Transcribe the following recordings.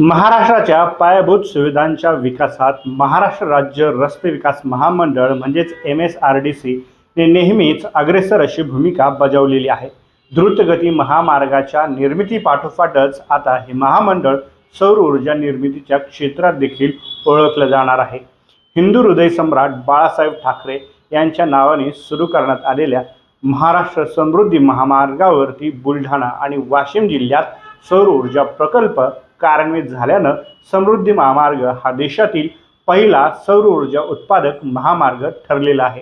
महाराष्ट्राच्या पायाभूत सुविधांच्या विकासात महाराष्ट्र राज्य रस्ते विकास महामंडळ म्हणजेच M S R D C ने नेहमीच अग्रेसर अशी भूमिका बजावलेली आहे. द्रुतगती महामार्गाच्या निर्मितीपाठोपाठच आता हे महामंडळ सौर ऊर्जा निर्मितीच्या क्षेत्रात देखील ओळखलं जाणार आहे. हिंदू हृदय सम्राट बाळासाहेब ठाकरे यांच्या नावाने सुरू करण्यात आलेल्या महाराष्ट्र समृद्धी महामार्गावरती बुलढाणा आणि वाशिम जिल्ह्यात सौर ऊर्जा प्रकल्प कार्यान्वित झाल्यानं समृद्धी महामार्ग हा देशातील पहिला सौर ऊर्जा उत्पादक महामार्ग ठरलेला आहे.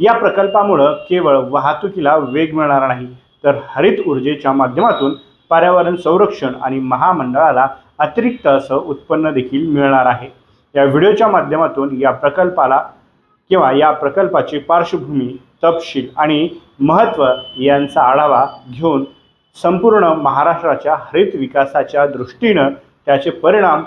या प्रकल्पामुळं केवळ वाहतुकीला वेग मिळणार नाही तर हरित ऊर्जेच्या माध्यमातून पर्यावरण संरक्षण आणि महामंडळाला अतिरिक्त असं उत्पन्न देखील मिळणार आहे. या व्हिडिओच्या माध्यमातून या प्रकल्पाला किंवा या प्रकल्पाची पार्श्वभूमी तपशील आणि महत्त्व यांचा आढावा घेऊन संपूर्ण महाराष्ट्राच्या हरित विकासाच्या दृष्टीनं त्याचे परिणाम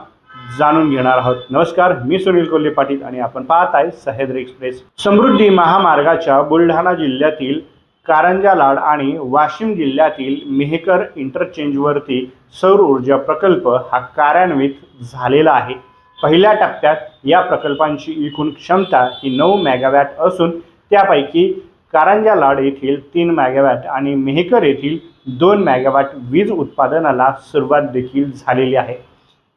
जाणून घेणार आहोत. नमस्कार मी सुनील कोल्हे पाटील आणि आपण पाहत आहे सह्याद्री एक्सप्रेस. समृद्धी महामार्गाच्या बुलढाणा जिल्ह्यातील कारंजा लाड आणि वाशिम जिल्ह्यातील मेहकर इंटरचेंजवरती सौर ऊर्जा प्रकल्प हा कार्यान्वित झालेला आहे. पहिल्या टप्प्यात या प्रकल्पांची एकूण क्षमता ही नऊ मेगावॅट असून त्यापैकी कारंजा लाड येथील तीन मॅगावॅट आणि मेहकर येथील दोन मॅगावॅट वीज उत्पादनाला सुरुवात देखील झालेली आहे.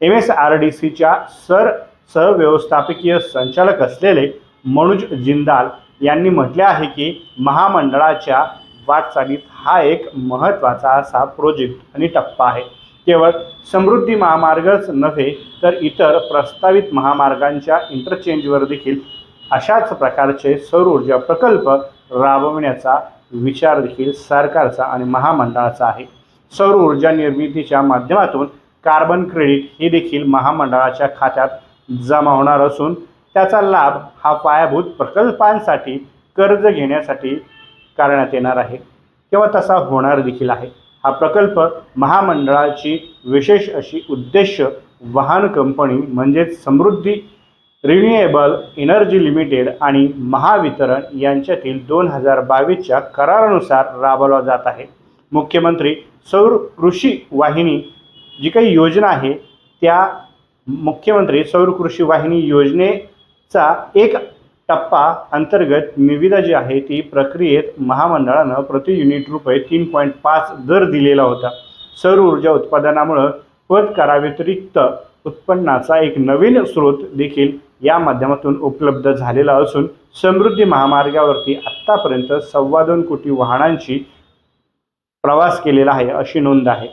एम एस आर डी सीच्या सर सहव्यवस्थापकीय संचालक असलेले मनोज जिंदाल यांनी म्हटले आहे की महामंडळाच्या वाटचालीत हा एक महत्त्वाचा असा प्रोजेक्ट आणि टप्पा आहे. केवळ समृद्धी महामार्गच नव्हे तर इतर प्रस्तावित महामार्गांच्या इंटरचेंजवर देखील अशाच प्रकारचे सौर ऊर्जा प्रकल्प राबवण्याचा विचार देखील सरकारचा आणि महामंडळाचा आहे. सौर ऊर्जा निर्मितीच्या माध्यमातून कार्बन क्रेडिट हे देखील महामंडळाच्या खात्यात जमा होणार असून त्याचा लाभ हा पायाभूत प्रकल्पांसाठी कर्ज घेण्यासाठी करण्यात येणार आहे. किंवा तसा होणार देखील आहे? हा प्रकल्प महामंडळाची विशेष अशी उद्देश वाहन कंपनी म्हणजेच समृद्धी रिन्युएबल एनर्जी लिमिटेड आणि महावितरण यांच्यातील दोन हजार बावीसच्या करारानुसार राबवला जात आहे. मुख्यमंत्री सौर कृषी वाहिनी जी काही योजना आहे त्या मुख्यमंत्री सौर कृषी वाहिनी योजनेचा एक टप्पा अंतर्गत निविदा जी आहे ती प्रक्रियेत महामंडळानं प्रति युनिट रुपये तीन पॉईंट पाच दर दिलेला होता. सौर ऊर्जा उत्पादनामुळं पद कराव्यतिरिक्त उत्पन्नाचा एक नवीन स्रोत देखील या माध्यमातून उपलब्ध झालेला असून समृद्धी महामार्गावरती आत्तापर्यंत सव्वा दोन कोटी वाहनांची प्रवास केलेला आहे अशी नोंद आहे.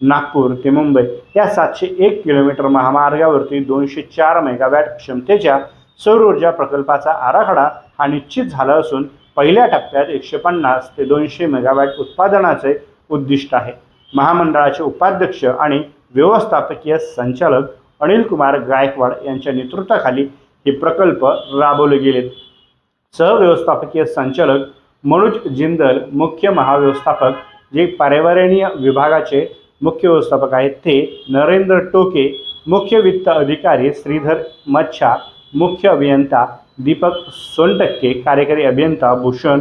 नागपूर ते मुंबई या सातशे एक किलोमीटर महामार्गावरती दोनशे चार मेगावॅट क्षमतेच्या सौर ऊर्जा प्रकल्पाचा आराखडा हा निश्चित झाला असून पहिल्या टप्प्यात एकशे पन्नास ते दोनशे मेगावॅट उत्पादनाचे उद्दिष्ट आहे. महामंडळाचे उपाध्यक्ष आणि व्यवस्थापकीय संचालक अनिल कुमार गायकवाड यांच्या नेतृत्वाखाली हे प्रकल्प राबवले गेलेत सहव्यवस्थापकीय संचालक मनोज जिंदल मुख्य महाव्यवस्थापक जे पर्यावरणीय विभागाचे मुख्य व्यवस्थापक आहेत ते नरेंद्र टोके मुख्य वित्त अधिकारी श्रीधर मच्छा मुख्य अभियंता दीपक सोनटक्के कार्यकारी अभियंता भूषण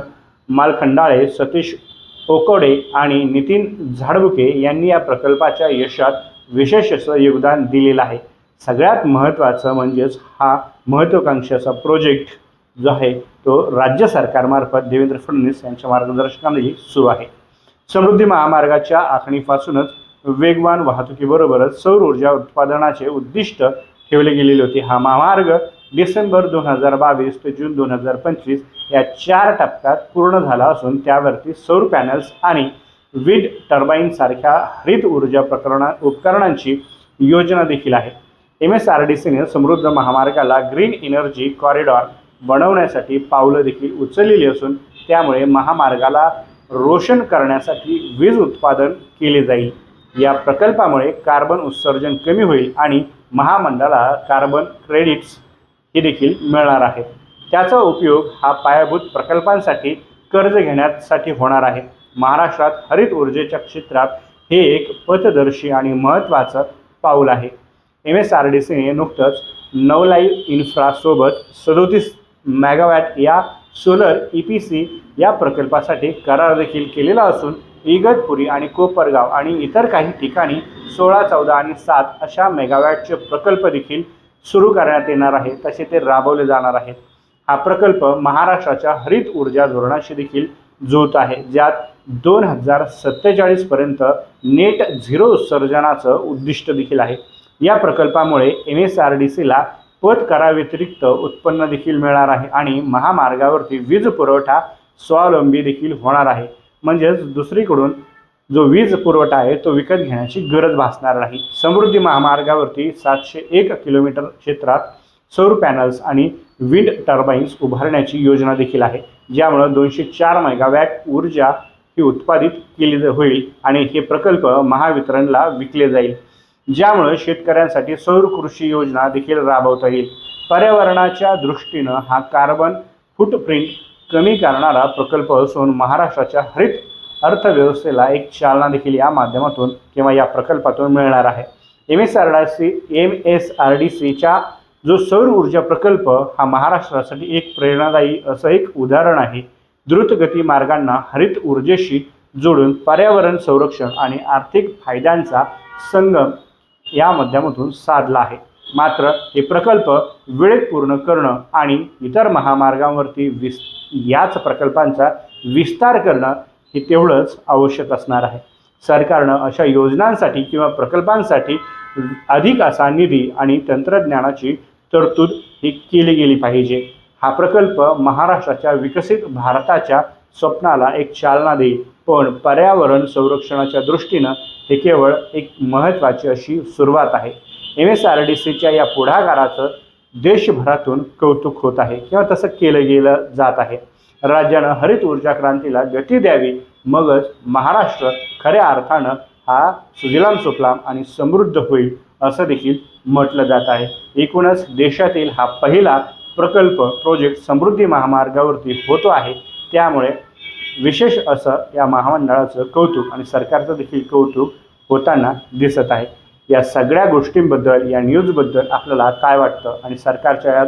मालखंडाळे सतीश ओकोडे आणि नितीन झाडबुके यांनी या प्रकल्पाच्या यशात विशेष असं योगदान दिलेलं आहे. सगळ्यात महत्त्वाचं म्हणजेच हा महत्त्वाकांक्षाचा प्रोजेक्ट जो आहे तो राज्य सरकारमार्फत देवेंद्र फडणवीस यांच्या मार्गदर्शनाने सुरू आहे. समृद्धी महामार्गाच्या आखणीपासूनच वेगवान वाहतुकीबरोबरच सौर ऊर्जा उत्पादनाचे उद्दिष्ट ठेवले गेलेले होते. हा महामार्ग डिसेंबर दोन हजार बावीस ते जून दोन हजार पंचवीस या चार टप्प्यात पूर्ण झाला असून त्यावरती सौर पॅनल्स आणि विड टर्बाईनसारख्या हरित ऊर्जा प्रकरणा उपकरणांची योजना देखील आहे. एम एस आर डी सीने समृद्ध महामार्गाला ग्रीन एनर्जी कॉरिडॉर बनवण्यासाठी पावलं देखील उचललेली असून त्यामुळे महामार्गाला रोशन करण्यासाठी वीज उत्पादन केले जाईल. या प्रकल्पामुळे कार्बन उत्सर्जन कमी होईल आणि महामंडळाला कार्बन क्रेडिट्स हे देखील मिळणार आहे त्याचा उपयोग हा पायाभूत प्रकल्पांसाठी कर्ज घेण्यासाठी होणार आहे. महाराष्ट्रात हरित ऊर्जेच्या क्षेत्रात हे एक पथदर्शी आणि महत्त्वाचं पाऊल आहे. एम एस आर डी सीने नुकतंच नवलाई इन्फ्रासोबत सदोतीस मेगावॅट या सोलर ई पी सी या प्रकल्पासाठी करार देखील केलेला असून इगतपुरी आणि कोपरगाव आणि इतर काही ठिकाणी सोळा चौदा आणि सात अशा मेगावॅटचे प्रकल्प देखील सुरू करण्यात येणार आहे तसे ते राबवले जाणार आहेत. हा प्रकल्प महाराष्ट्राच्या हरित ऊर्जा धोरणाशी देखील जुळत आहे ज्यात दोन हजार सत्तेचाळीसपर्यंत नेट झिरो उत्सर्जनाचं उद्दिष्ट देखील आहे. या प्रकल्पामुळे एम एस आर डी सीला पत कराव्यतिरिक्त उत्पन्न देखील मिळणार आहे आणि महामार्गावरती वीज पुरवठा स्वावलंबी देखील होणार आहे. म्हणजेच दुसरीकडून जो वीज पुरवठा आहे तो विकत घेण्याची गरज भासणार नाही. समृद्धी महामार्गावरती सातशे एक किलोमीटर क्षेत्रात सौर पॅनल्स आणि विंड टर्बाईन्स उभारण्याची योजना देखील आहे ज्यामुळं दोनशे चार मेगावॅट ऊर्जा ही उत्पादित केली होईल आणि हे प्रकल्प महावितरणला विकले जाईल. ज्यामुळं शेतकऱ्यांसाठी सौर कृषी योजना देखील राबवता येईल. पर्यावरणाच्या दृष्टीनं हा कार्बन फुटप्रिंट कमी करणारा प्रकल्प असून महाराष्ट्राच्या हरित अर्थव्यवस्थेला एक चालना देखील या माध्यमातून किंवा या प्रकल्पातून मिळणार आहे. M S R D C M S R D सीच्या जो सौर ऊर्जा प्रकल्प हा महाराष्ट्रासाठी एक प्रेरणादायी असं एक उदाहरण आहे. द्रुतगती मार्गांना हरित ऊर्जेशी जोडून पर्यावरण संरक्षण आणि आर्थिक फायद्यांचा संगम या माध्यमातून साधला आहे. मात्र हे प्रकल्प वेळेत पूर्ण करणं आणि इतर महामार्गांवरती विस याच प्रकल्पांचा विस्तार करणं हे तेवढंच आवश्यक असणार आहे. सरकारनं अशा योजनांसाठी किंवा प्रकल्पांसाठी अधिक असा निधी आणि तंत्रज्ञानाची तरतूद ही केली गेली पाहिजे. हा प्रकल्प महाराष्ट्राच्या विकसित भारताच्या स्वप्नाला एक चालना देईल. पण पर्यावरण संरक्षणाच्या दृष्टीनं हे केवळ एक महत्त्वाची अशी सुरुवात आहे. एम एस आर डी सीच्या या पुढाकाराचं देशभरातून कौतुक होत आहे किंवा तसं केलं गेलं जात आहे. राज्यानं हरित ऊर्जा क्रांतीला गती द्यावी मगच महाराष्ट्र खऱ्या अर्थानं हा सुजलाम सुफलाम आणि समृद्ध होईल असं देखील म्हटलं जात आहे. एकूणच देशातील हा पहिला प्रकल्प प्रोजेक्ट समृद्धी महामार्गावरती होतो आहे. त्यामुळे विशेष असं या महामंडळाचं कौतुक आणि सरकारचं देखील कौतुक होताना दिसत आहे. या सगळ्या गोष्टींबद्दल या न्यूजबद्दल आपल्याला काय वाटतं आणि सरकारच्या या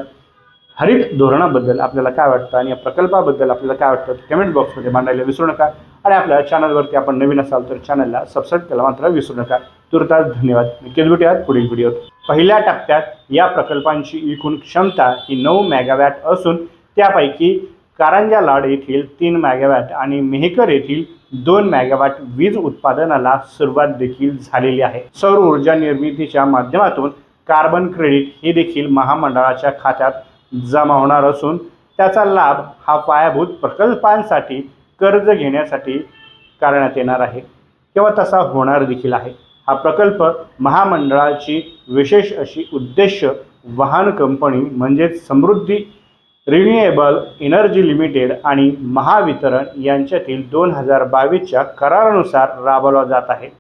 हरित धोरणाबद्दल आपल्याला काय वाटतं आणि या प्रकल्पाबद्दल आपल्याला काय वाटतं कमेंट बॉक्समध्ये मांडायला विसरू नका. आणि आपल्या चॅनलवरती आपण नवीन असाल तर चॅनलला सबस्क्राईब करायला मात्र विसरू नका. तुर्तास धन्यवाद. नक्कीच भेटूयात पुढील व्हिडिओत पहिल्या टप्प्यात या प्रकल्पांची एकूण क्षमता ही नऊ मेगावॅट असून त्यापैकी कारंजा लाड येथील तीन मॅगावॅट आणि मेहकर येथील दोन मॅगावॅट वीज उत्पादनाला सुरुवात देखील झालेली आहे. सौर ऊर्जा निर्मितीच्या माध्यमातून कार्बन क्रेडिट हे देखील महामंडळाच्या खात्यात जमा होणार असून त्याचा लाभ हा पायाभूत प्रकल्पांसाठी कर्ज घेण्यासाठी करण्यात येणार आहे. किंवा तसा होणार देखील आहे. हा प्रकल्प महामंडळाची विशेष अशी उद्देश वाहन कंपनी म्हणजेच समृद्धी रिन्युएबल एनर्जी लिमिटेड आणि महावितरण यांच्यातील दोन हजार बावीसच्या करारानुसार राबवला जात आहे.